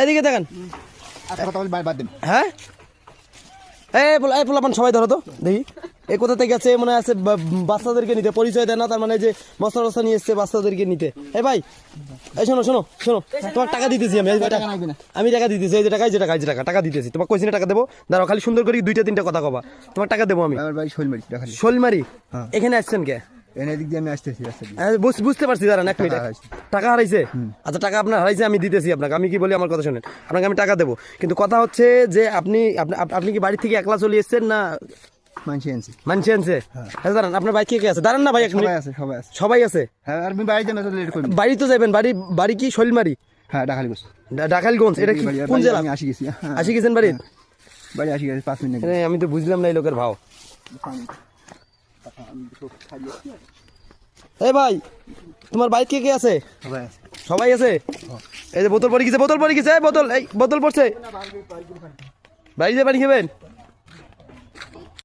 এদিকে দেখেন। হ্যাঁ? এই পোলা এই পোলাপান সবাই ধরো তো দেখি। এই কোথা থেকে আছে মনে আছে বাচ্চাদেরকে নিতে পরিচয় দেয় না তার মানে যে বস্তা বস্তা নিয়ে এসছে বাচ্চাদেরকে নিতে। এই ভাই এই শোনো শোনো শোনো তোমার টাকা দিতেছি আমি আমি টাকা দিতেছি এই যে টাকা এই যে টাকা এই যে টাকা টাকা দিতেছি। তোমার টাকা দেবো? দাঁড়াও খালি সুন্দর করে দুইটা তিনটা কথা কবা। তোমার টাকা দেবো আমি। শোলমারি? হ্যাঁ। এখানে আসছেন কে? এনে দিক দিয়ে আমি আসতেছি দিয়ে হ্যাঁ, বুঝতে পারছি দাঁড়ান এক মিনিট। টাকা হারাইছে। আচ্ছা টাকা আপনার হারাইছে আমি দিতেছি আপনাকে। আমি কি বলি আমার কথা শুনেন? আপনাকে আমি টাকা দেবো। কিন্তু কথা হচ্ছে যে আপনি আপনি- কি বাড়ি থেকে একলা চলে এসেছেন না আনছে। আচ্ছা আপনার বাইক কে কে আছে? দাঁড়ান না ভাই সবাই আছে সবাই আছে। সবাই আছে? হ্যাঁ বাড়ি তো যাবেন বাড়ি বাড়ি কি শৈলমারি? হ্যাঁ এটা কি কোন জেলা? আমি আসি গেছি। হ্যাঁ আসি গেছেন বাড়ি? বাড়ি আসি গেছি পাঁচ মিনিট আমি তো বুঝলাম না এই লোকের ভাও। এই ভাই তোমার বাইক কে কে আছে? সবাই আছে। এই যে বোতল পড়ে গেছে বোতল পড়ে গেছে এই বোতল এই বোতল পড়ছে। বাড়িতে পানি খাবেন?